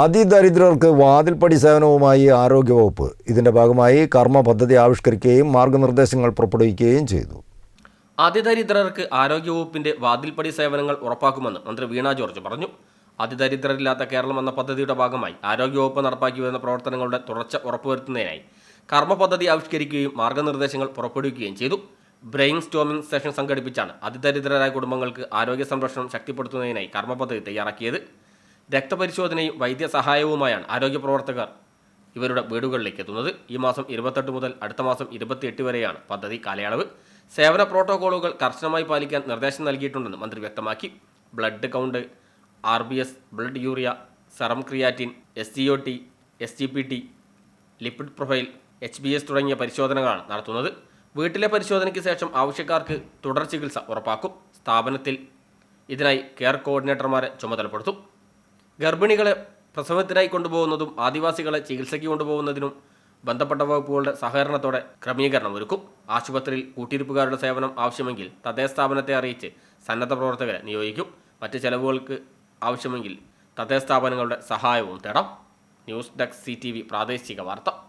അതിദരിദ്രർക്ക് വാതിൽപ്പടി സേവനവുമായി ആരോഗ്യവകുപ്പ്. ഇതിന്റെ ഭാഗമായി കർമ്മ പദ്ധതി ആവിഷ്കരിക്കുകയും മാർഗനിർദ്ദേശങ്ങൾ പുറപ്പെടുവിക്കുകയും ചെയ്തു. അതിദരിദ്രർക്ക് ആരോഗ്യവകുപ്പിന്റെ വാതിൽപ്പടി സേവനങ്ങൾ ഉറപ്പാക്കുമെന്ന് മന്ത്രി വീണ ജോർജ് പറഞ്ഞു. അതിദരിദ്രരില്ലാത്ത കേരളം എന്ന പദ്ധതിയുടെ ഭാഗമായി ആരോഗ്യവകുപ്പ് നടപ്പാക്കി വരുന്ന പ്രവർത്തനങ്ങളുടെ തുടർച്ച ഉറപ്പുവരുത്തുന്നതിനായി കർമ്മ പദ്ധതി ആവിഷ്കരിക്കുകയും മാർഗനിർദ്ദേശങ്ങൾ പുറപ്പെടുവിക്കുകയും ചെയ്തു. ബ്രെയിൻ സ്റ്റോമിംഗ് സെഷൻ സംഘടിപ്പിച്ചാണ് അതിദരിദ്രരായ കുടുംബങ്ങൾക്ക് ആരോഗ്യ സംരക്ഷണം ശക്തിപ്പെടുത്തുന്നതിനായി കർമ്മ പദ്ധതി തയ്യാറാക്കിയത്. രക്തപരിശോധനയും വൈദ്യസഹായവുമായാണ് ആരോഗ്യ പ്രവർത്തകർ ഇവരുടെ വീടുകളിലേക്ക് എത്തുന്നത് ഈ മാസം ഇരുപത്തെട്ട് മുതൽ അടുത്ത മാസം ഇരുപത്തിയെട്ട് വരെയാണ് പദ്ധതി കാലയളവ്. സേവന പ്രോട്ടോകോളുകൾ കർശനമായി പാലിക്കാൻ നിർദ്ദേശം നൽകിയിട്ടുണ്ടെന്ന് മന്ത്രി വ്യക്തമാക്കി. Blood count R B S blood urea serum creatinine S G O T S G P T lipid profile H B S തുടങ്ങിയ പരിശോധനകളാണ് നടത്തുന്നത്. വീട്ടിലെ പരിശോധനയ്ക്ക് ശേഷം ആവശ്യക്കാർക്ക് തുടർ ചികിത്സ ഉറപ്പാക്കും. സ്ഥാപനത്തിൽ ഇതിനായി കെയർ കോർഡിനേറ്റർമാരെ ചുമതലപ്പെടുത്തും. ഗർഭിണികളെ പ്രസവത്തിനായി കൊണ്ടുപോകുന്നതും ആദിവാസികളെ ചികിത്സയ്ക്ക് കൊണ്ടുപോകുന്നതിനും ബന്ധപ്പെട്ട വകുപ്പുകളുടെ സഹകരണത്തോടെ ക്രമീകരണം ഒരുക്കും. ആശുപത്രിയിൽ കൂട്ടിരിപ്പുകാരുടെ സേവനം ആവശ്യമെങ്കിൽ തദ്ദേശ സ്ഥാപനത്തെ അറിയിച്ച് സന്നദ്ധ പ്രവർത്തകരെ നിയോഗിക്കും. മറ്റ് ചെലവുകൾക്ക് ആവശ്യമെങ്കിൽ തദ്ദേശ സ്ഥാപനങ്ങളുടെ സഹായവും തേടാം. ന്യൂസ് ഡെസ്ക് സി പ്രാദേശിക വാർത്ത.